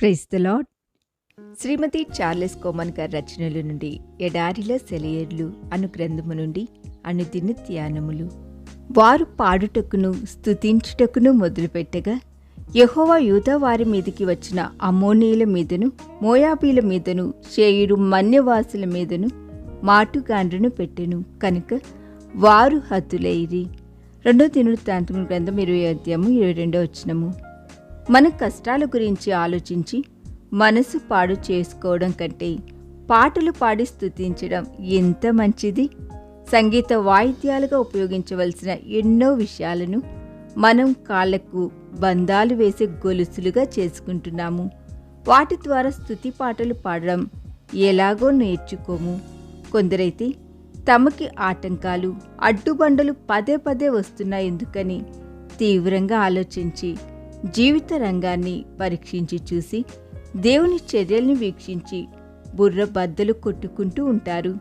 Praise the Lord Shrimati Charles Cowman గారి రచనల నుండి ఎడారిల సెలయర్లు అను గ్రంథము నుండి అనుదిన ధ్యానములు వారు పాడుటకును స్తుతించుటకును మొదలుపెట్టగా యహోవా యూదా వారి మీదకి వచ్చిన అమోనీల మీదను మోయాబీల మీదను షేయుడు మన్యవాసుల మీదను మాటుగాండ్రను పెట్టెను. కనుక వారు హతులైరి. రెండో దినవృత్తాంతము గ్రంథం ఇరవై అధ్యాయము ఇరవై రెండో వచ్చినము మన కష్టాల గురించి ఆలోచించి మనసు పాడు చేసుకోవడం కంటే పాటలు పాడి స్థుతించడం ఎంత మంచిది? సంగీత వాయిద్యాలుగా ఉపయోగించవలసిన ఎన్నో విషయాలను మనం కాళ్ళకు బంధాలు వేసే గొలుసులుగా చేసుకుంటున్నాము. వాటి ద్వారా స్తుతి పాటలు పాడడం ఎలాగో నేర్చుకోము. కొందరైతే తమకి ఆటంకాలు అడ్డుబండలు పదే పదే వస్తున్నాయి ఎందుకని తీవ్రంగా ఆలోచించి జీవిత రంగాన్ని పరీక్షించి చూసి దేవుని చర్యల్ని వీక్షించి బుర్ర బద్దలు కొట్టుకుంటూ ఉంటారు.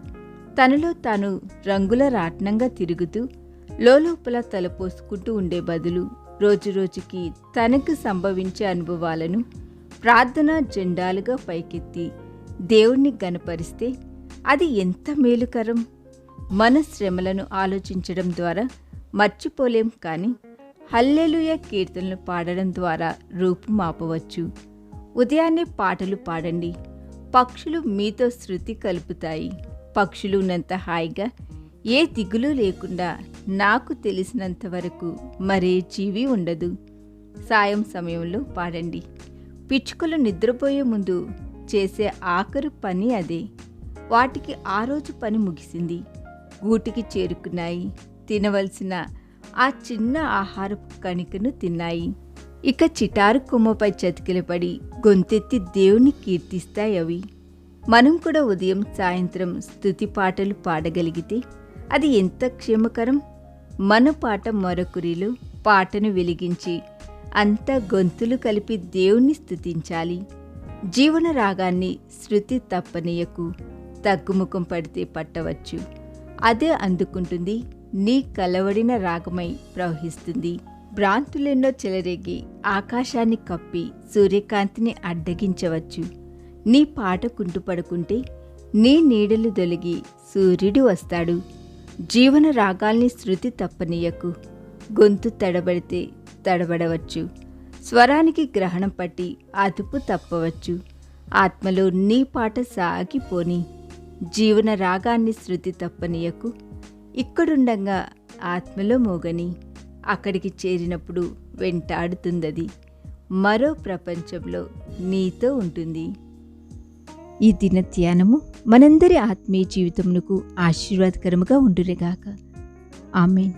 తనలో తాను రంగుల రాట్నంగా తిరుగుతూ లోపల తలపోసుకుంటూ ఉండే బదులు రోజురోజుకి తనకు సంభవించే అనుభవాలను ప్రార్థనా జెండాలుగా పైకెత్తి దేవుణ్ణి గనపరిస్తే అది ఎంత మేలుకరం? మన శ్రమలను ఆలోచించడం ద్వారా మర్చిపోలేం కానీ హల్లెలుయ కీర్తనలు పాడడం ద్వారా రూపుమాపవచ్చు ఉదయాన్నే పాటలు పాడండి. పక్షులు మీతో శృతి కలుపుతాయి. పక్షులు ఉన్నంత హాయిగా ఏ దిగులు లేకుండా నాకు తెలిసినంత వరకు మరే జీవి ఉండదు. సాయం సమయంలో పాడండి. పిచ్చుకలు నిద్రపోయే ముందు చేసే ఆఖరు పని అదే. వాటికి ఆ రోజు పని ముగిసింది. గూటికి చేరుకున్నాయి. తినవలసిన ఆ చిన్న ఆహారపు కణికను తిన్నాయి. ఇక చిటారు కొమ్మపై చతికిలపడి గొంతెత్తి దేవుని కీర్తిస్తాయి అవి. మనం కూడా ఉదయం సాయంత్రం స్తుతి పాటలు పాడగలిగితే అది ఎంత క్షేమకరం? మన పాట మరొకరిలో పాటను వెలిగించి అంతా గొంతులు కలిపి దేవుణ్ణి స్థుతించాలి జీవన రాగాన్ని శృతి తప్పనీయకు తగ్గుముఖం పడితే పట్టవచ్చు. అదే అందుకుంటుంది నీ కలవడిన రాగమై ప్రవహిస్తుంది. భ్రాంతులెన్నో చెలరేగి ఆకాశాన్ని కప్పి సూర్యకాంతిని అడ్డగించవచ్చు. నీ పాట కుంటుపడుకుంటే నీ నీడలు దొలిగి సూర్యుడు వస్తాడు. జీవన రాగాల్ని శృతి తప్పనీయకు. గొంతు తడబడితే తడబడవచ్చు. స్వరానికి గ్రహణం పట్టి అదుపు తప్పవచ్చు. ఆత్మలో నీ పాట సాగిపోని. జీవన రాగాన్ని శృతి తప్పనీయకు. ఇక్కడుండగా ఆత్మలో మోగని అక్కడికి చేరినప్పుడు వెంటాడుతుందది. మరో ప్రపంచంలో నీతో ఉంటుంది. ఈ దిన ధ్యానము మనందరి ఆత్మీయ జీవితమునకు ఆశీర్వాదకరముగా ఉండురేగాక ఆమెన్.